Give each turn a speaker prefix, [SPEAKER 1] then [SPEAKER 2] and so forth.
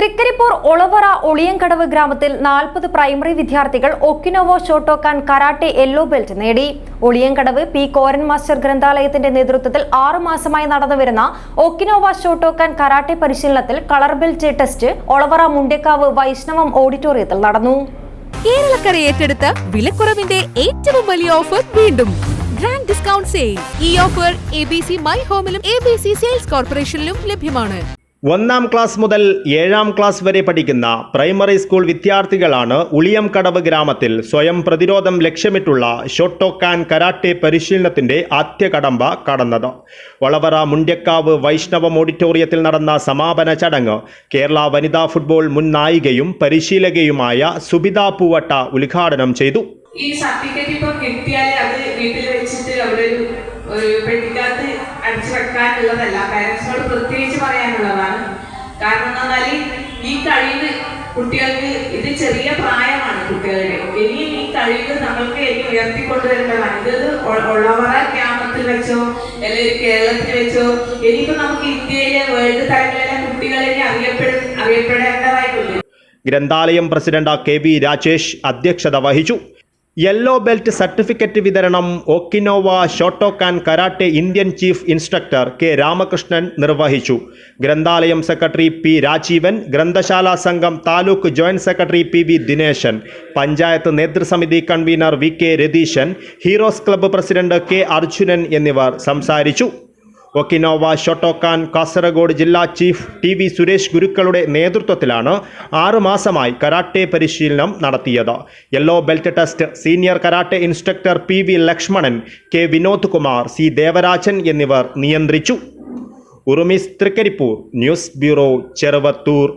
[SPEAKER 1] തൃക്കരിപ്പൂർ ഒളവറ ഒളിയങ്കടവ് ഗ്രാമത്തിൽ നാൽപ്പത് പ്രൈമറി വിദ്യാർത്ഥികൾ Okinawa Shotokan karate yellow belt നേടി. ഒളിയങ്കടവ് പി. കോരൻ മാസ്റ്റർ ഗ്രന്ഥാലയത്തിന്റെ നേതൃത്വത്തിൽ ആറു മാസമായി നടന്നുവരുന്ന ഒക്കിനോവ ഷോട്ടോക്കാൻ കരാട്ടെ പരിശീലനത്തിൽ colour belt test Olavara Mundekkavu Vaishnavam ഓഡിറ്റോറിയത്തിൽ നടന്നു.
[SPEAKER 2] കേരളക്കര ഏറ്റെടുത്ത വിലക്കുറവിന്റെ ഏറ്റവും വലിയ ഓഫർ വീണ്ടും. Grand discount sale. ഈ offer A B C my ഹോമിലും A B C sales കോർപ്പറേഷനിലും ലഭ്യമാണ്.
[SPEAKER 3] ഒന്നാം ക്ലാസ് മുതൽ ഏഴാം ക്ലാസ് വരെ പഠിക്കുന്ന പ്രൈമറി സ്കൂൾ വിദ്യാർത്ഥികളാണ് ഉളിയംകടവ് ഗ്രാമത്തിൽ സ്വയം പ്രതിരോധം ലക്ഷ്യമിട്ടുള്ള ഷോട്ടോക്കാൻ കരാട്ടെ പരിശീലനത്തിന്റെ ആദ്യ കടമ്പ കടന്നത്. വളവറ മുണ്ട്യക്കാവ് വൈഷ്ണവം ഓഡിറ്റോറിയത്തിൽ നടന്ന സമാപന ചടങ്ങ് കേരള വനിതാ ഫുട്ബോൾ മുൻ നായികയും പരിശീലകയുമായ സുബിത പൂവട്ട ഉദ്ഘാടനം ചെയ്തു.
[SPEAKER 4] ഈ സർട്ടിഫിക്കറ്റ് ഇപ്പം കിട്ടിയാൽ അത് വീട്ടിൽ വെച്ചിട്ട് അവിടെ ഒരു അടിച്ചു വെക്കാനുള്ളതല്ല പേരൻസിനോട് പ്രത്യേകിച്ച് പറയാനുള്ളതാണ്. കാരണം പറഞ്ഞാൽ ഈ കഴിവ് കുട്ടികൾക്ക് ഇത് ചെറിയ പ്രായമാണ് കുട്ടികളുടെ. ഇനിയും ഈ കഴിവ് നമ്മൾക്ക് ഇനി ഉയർത്തിക്കൊണ്ടുവരേണ്ടതാണ് ഇത് ഉള്ളവറ ഗ്രാമത്തിൽ വെച്ചോ അല്ലെങ്കിൽ കേരളത്തിൽ വെച്ചോ ഇനിയിപ്പോ നമുക്ക് ഇന്ത്യയിലെ വേൾഡ് തലങ്ങളിലെ കുട്ടികളെ അറിയപ്പെട അറിയപ്പെടേണ്ടതായിട്ടുണ്ട്.
[SPEAKER 3] ഗ്രന്ഥാലയം പ്രസിഡന്റ് കെ വി രാജേഷ് അധ്യക്ഷത വഹിച്ചു. യെല്ലോ ബെൽറ്റ് സർട്ടിഫിക്കറ്റ് വിതരണം Okinawa Shotokan karate Indian chief instructor K Ramakrishnan നിർവഹിച്ചു ഗ്രന്ഥാലയം സെക്രട്ടറി പി രാജീവൻ ഗ്രന്ഥശാല സംഘം taluk joint secretary P V Dineshan panchayat നേതൃസമിതി convener V K Ratheeshan heroes club president K Arjunan എന്നിവർ സംസാരിച്ചു Okinawa Shotokan Kasaragod ജില്ലാ chief T V Suresh ഗുരുക്കളുടെ നേതൃത്വത്തിലാണ് ആറുമാസമായി കരാട്ടെ പരിശീലനം നടത്തിയത്. Yellow belt test senior karate instructor P V Lakshmanan K Vinod Kumar C Devarajan എന്നിവർ നിയന്ത്രിച്ചു. Urumis Trikaripur news bureau Cheruvathur.